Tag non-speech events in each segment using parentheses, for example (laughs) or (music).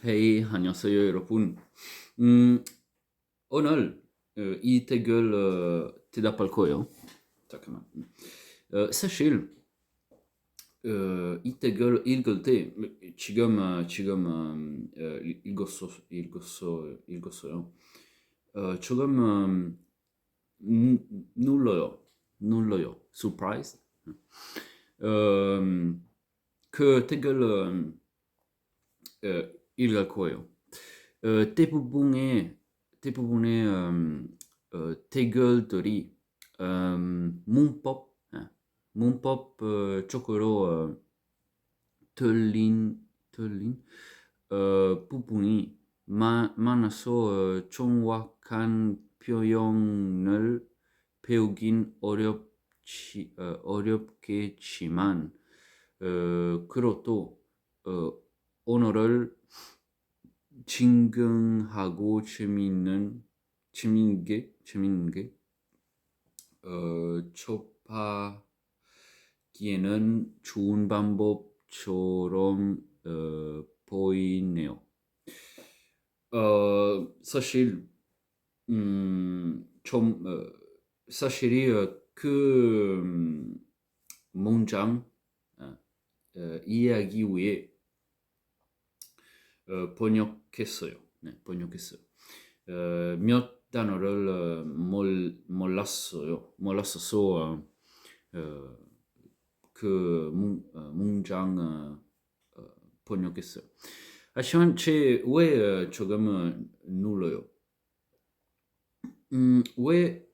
헤이, 안녕하세요, 여러분. 음, 오늘 어, 이 댓글 어, 대답할 거예요. 잠깐만. 어, 사실 어, 이 댓글 읽을 때 지금 어, 지금 읽었어 읽었어 읽었어요. 음, 눌러요 눌러요. surprise. 음, 그 어, 읽을 거예요. 어, 대부분의 대부분의 음, 어, 댓글들이 음, 문법 아, 문법 어, 쪽으로 어, 틀린 틀린 어, 부분이 마, 많아서 어, 정확한 표현을 배우긴 어렵지 어, 어렵겠지만 어, 그래도 어, 오늘을 진경하고 재미있는 재미있는 게 재미있는 게 어, 접하기에는 좋은 방법처럼 어, 보이네요. 어, 사실 음, 좀 어, 사실이 어, 그 음, 문장 어, 어, 이해하기 위해 어, 번역했어요. 네, 번역했어요. 어, 몇 단어를 어, 몰, 몰랐어요. 몰랐어서 어, 어, 그 문, 어, 어, 어, 번역했어요. 하지만 제왜 조금 눌러요? 음, 왜,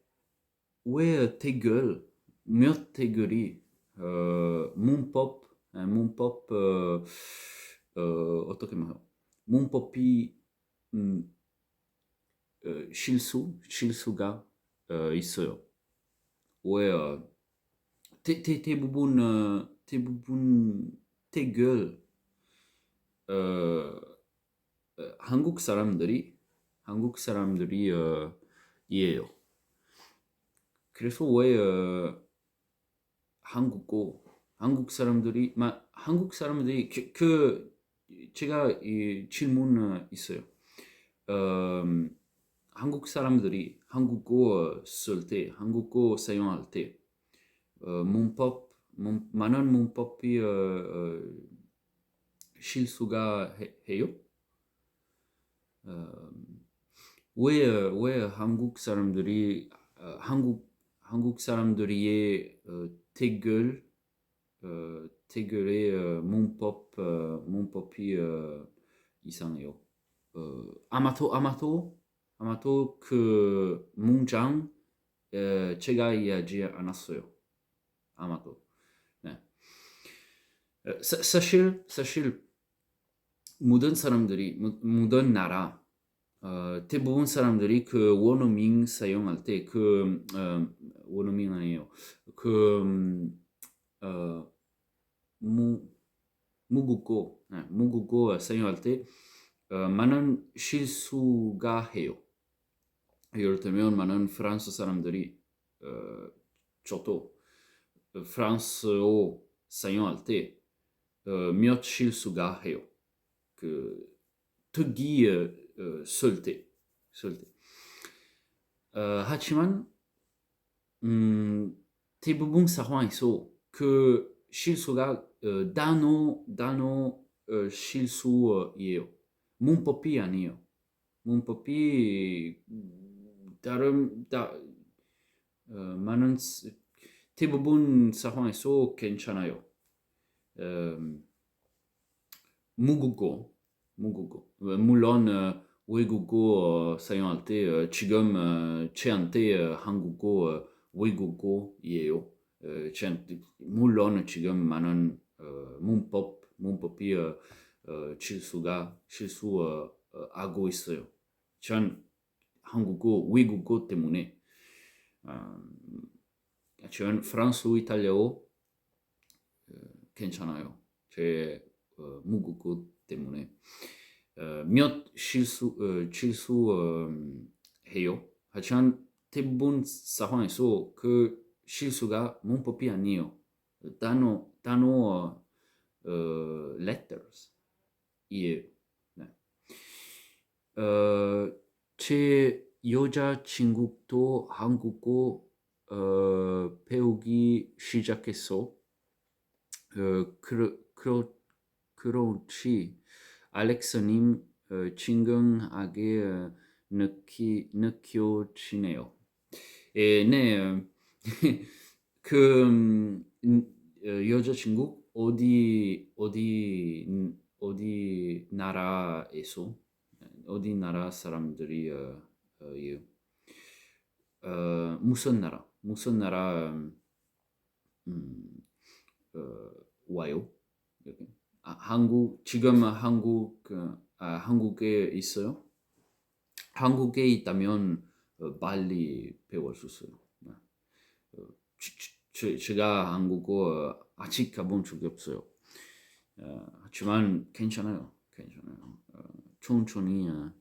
왜 댓글, 몇 댓글이 어, 문법, 아, 문법 어, 어, 어떻게 말해요? 문법이 음, 어, 실수, 실수가 어, 있어요. 왜 어, 대, 대, 대부분 어, 대부분 댓글 어, 어, 한국 사람들이 한국 사람들이 어, 이해요. 그래서 왜 어, 한국고 한국 사람들이 마, 한국 사람들이 그, 그 제가 이 질문 어, 있어요. 음, 한국 사람들이 한국어 쓸 때, 한국어 사용할 때 어, 문법, 문, 많은 문법이 어, 어, 실수가 해, 해요. 어, 왜, 왜 한국 사람들이 어, 한국 한국 사람들이 어, 댓글 어, 댓글의 어, 문법 어, 문법이 어, 이상해요. 어, 아마도 아마도 아마도 그 문장 어, 제가 이해하지 않았어요. 아마도. 네. 어, 사, 사실 사실 모든 사람들이 모- 모든 나라 어, 대부분 사람들이 그 원어민 사용할 때그 어, 원어민 아니에요. 그 음, 어, 무 무국어 네, 무국어 사용할 때 어, 많은 실수가 해요. 예를 들면 많은 프랑스 사람들이 어, 저도 프랑스어 사용할 때 어, 몇 실수가 해요. 그 특히 어, 어, 쓸 때, 쓸 때. 어, 하지만 음, 대부분 상황에서 그 실수가 어, 단어 단어 어, 실수예요. 문법이 아니에요. 문법이 음, 다른 다 어, 많은 스- 대부분 상황에서 괜찮아요. 음, 무국어, 무국어. 어, 물론 어, 외국어 어, 사용할 때 어, 지금 어, 저한테 어, 한국어 어, 외국어예요. 어, 물론 지금 많은 어, 문법 문법이 어, 어, 실수가 실수 어, 어, 하고 있어요. 전 한국어 외국어 때문에 음, 전 프랑스어 이탈리아어 어, 괜찮아요. 제 어, 무국어 때문에 어, 몇 실수 어, 실수 어, 해요. 하지만 대부분 상황에서 그 실수가 문법이 아니에요. 단어 단어 어, letters 이에요. 네. 어, 제 여자친구도 한국어 어, 배우기 시작했어. 어, 그러, 그러, 그렇지. 알렉스님 어, 친근하게 어, 느끼, 느껴지네요. 예, 네. 어, (laughs) 그 음, 어, 여자친구 어디 어디 음, 어디 나라에서 어디 나라 사람들이 어, 어, 예. 어, 무슨 나라 무슨 나라 음, 어, 와요? 여기. 아, 한국 지금 한국 그, 아, 한국에 있어요? 한국에 있다면 어, 빨리 배울 수 있어요. 네. 어, 제가 한국어 아직 가본 적이 없어요. 어, 하지만 괜찮아요. 괜찮아요. 어, 천천히 어,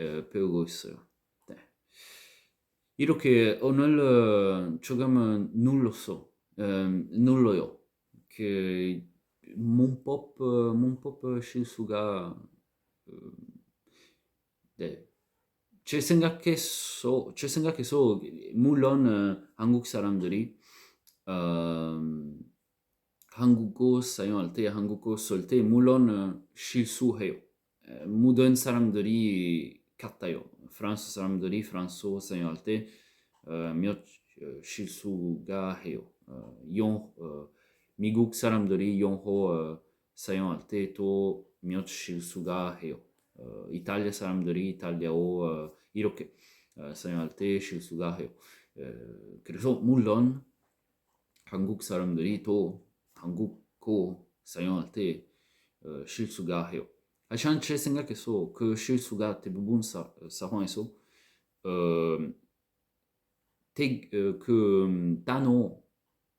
어, 배우고 있어요. 네. 이렇게 오늘 어, 조금은 눌렀어. 음, 눌러요. 그 문법 어, 문법 실수가 어, 네. 제 생각에서 제 생각에서 물론 어, 한국 사람들이 음, 한국어 사용할 때 한국어 쓸 때 물론 어, 실수해요. 에, 모든 사람들이 같아요. 프랑스 사람들이 프랑스어 사용할 때몇 실수가 해요. 어, 영, 어, 미국 사람들이 영어 어, 사용할 때또몇 실수가 해요. 어, 이탈리아 사람들이 이탈리아어 어, 이렇게 어, 사용할 때 실수가 해요. 에, 그래서 물론 한국 사람들이 또 한국어 사용할 때 어, 실수가 해요. 하지만 제 생각에서 그 실수가 대부분 사, 상황에서 어, 대, 어, 그 음, 단어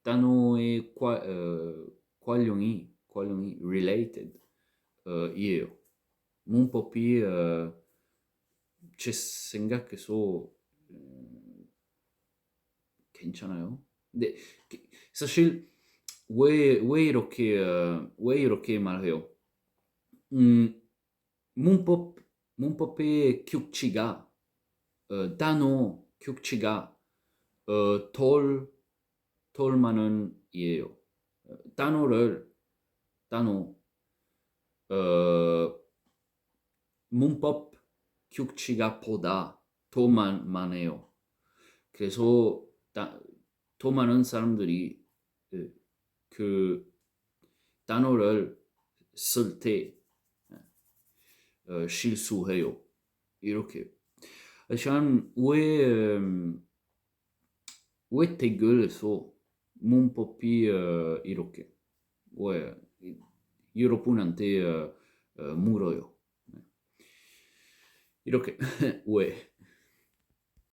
단어의 과, 어, 관련이 관련이 related 어, 이에요. 문법이 어, 제 생각에서 음, 괜찮아요. 근데 그- 사실 왜, 왜 이렇게 어, 왜 이렇게 말해요? 음, 문법 문법의 규칙가 어, 단어 규칙가 어, 덜 덜만은 이에요. 어, 단어를 단어 어, 문법 규칙가보다 더 많, 많아요. 그래서 다, 더 많은 사람들이 그, 그 단어를 쓸때 어, 실수해요. 이렇게. 하지만 왜, 음, 왜 댓글에서 문법이 어, 이렇게? 왜 여러분한테 어, 어, 물어요. 이렇게 (laughs) 왜?